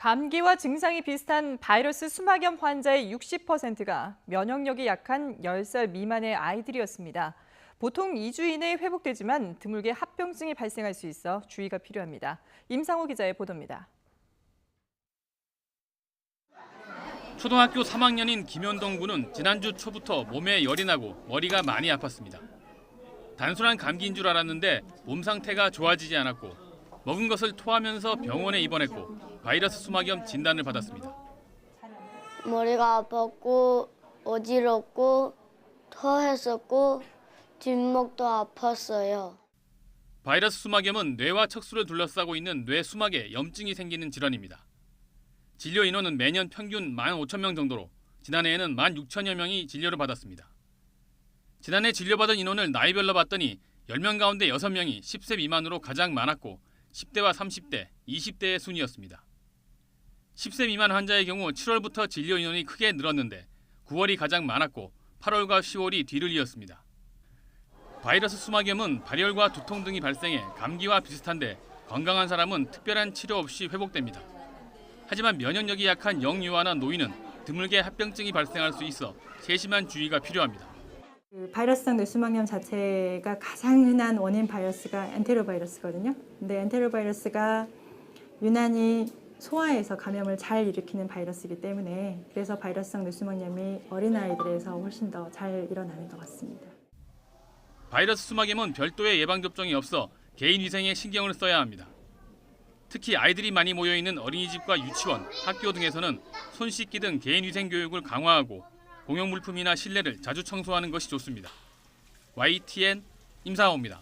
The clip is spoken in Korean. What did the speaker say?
감기와 증상이 비슷한 바이러스 수막염 환자의 60%가 면역력이 약한 10살 미만의 아이들이었습니다. 보통 2주 이내에 회복되지만 드물게 합병증이 발생할 수 있어 주의가 필요합니다. 임상호 기자의 보도입니다. 초등학교 3학년인 김현동 군은 지난주 초부터 몸에 열이 나고 머리가 많이 아팠습니다. 단순한 감기인 줄 알았는데 몸 상태가 좋아지지 않았고 먹은 것을 토하면서 병원에 입원했고 바이러스 수막염 진단을 받았습니다. 머리가 아팠고 어지럽고 토했었고 뒷목도 아팠어요. 바이러스 수막염은 뇌와 척수를 둘러싸고 있는 뇌 수막에 염증이 생기는 질환입니다. 진료 인원은 매년 평균 1만 5천 명 정도로 지난해에는 1만 6천여 명이 진료를 받았습니다. 지난해 진료받은 인원을 나이별로 봤더니 10명 가운데 6명이 10세 미만으로 가장 많았고 10대와 30대, 20대의 순이었습니다. 10세 미만 환자의 경우 7월부터 진료 인원이 크게 늘었는데 9월이 가장 많았고 8월과 10월이 뒤를 이었습니다. 바이러스 수막염은 발열과 두통 등이 발생해 감기와 비슷한데 건강한 사람은 특별한 치료 없이 회복됩니다. 하지만 면역력이 약한 영유아나 노인은 드물게 합병증이 발생할 수 있어 세심한 주의가 필요합니다. 그 바이러스성 뇌수막염 자체가 가장 흔한 원인 바이러스가 엔테로바이러스거든요. 근데 엔테로바이러스가 유난히 소아에서 감염을 잘 일으키는 바이러스이기 때문에 그래서 바이러스성 뇌수막염이 어린아이들에서 훨씬 더 잘 일어나는 것 같습니다. 바이러스 수막염은 별도의 예방 접종이 없어 개인 위생에 신경을 써야 합니다. 특히 아이들이 많이 모여 있는 어린이집과 유치원, 학교 등에서는 손 씻기 등 개인 위생 교육을 강화하고 공용 물품이나 실내를 자주 청소하는 것이 좋습니다. YTN 임사호입니다.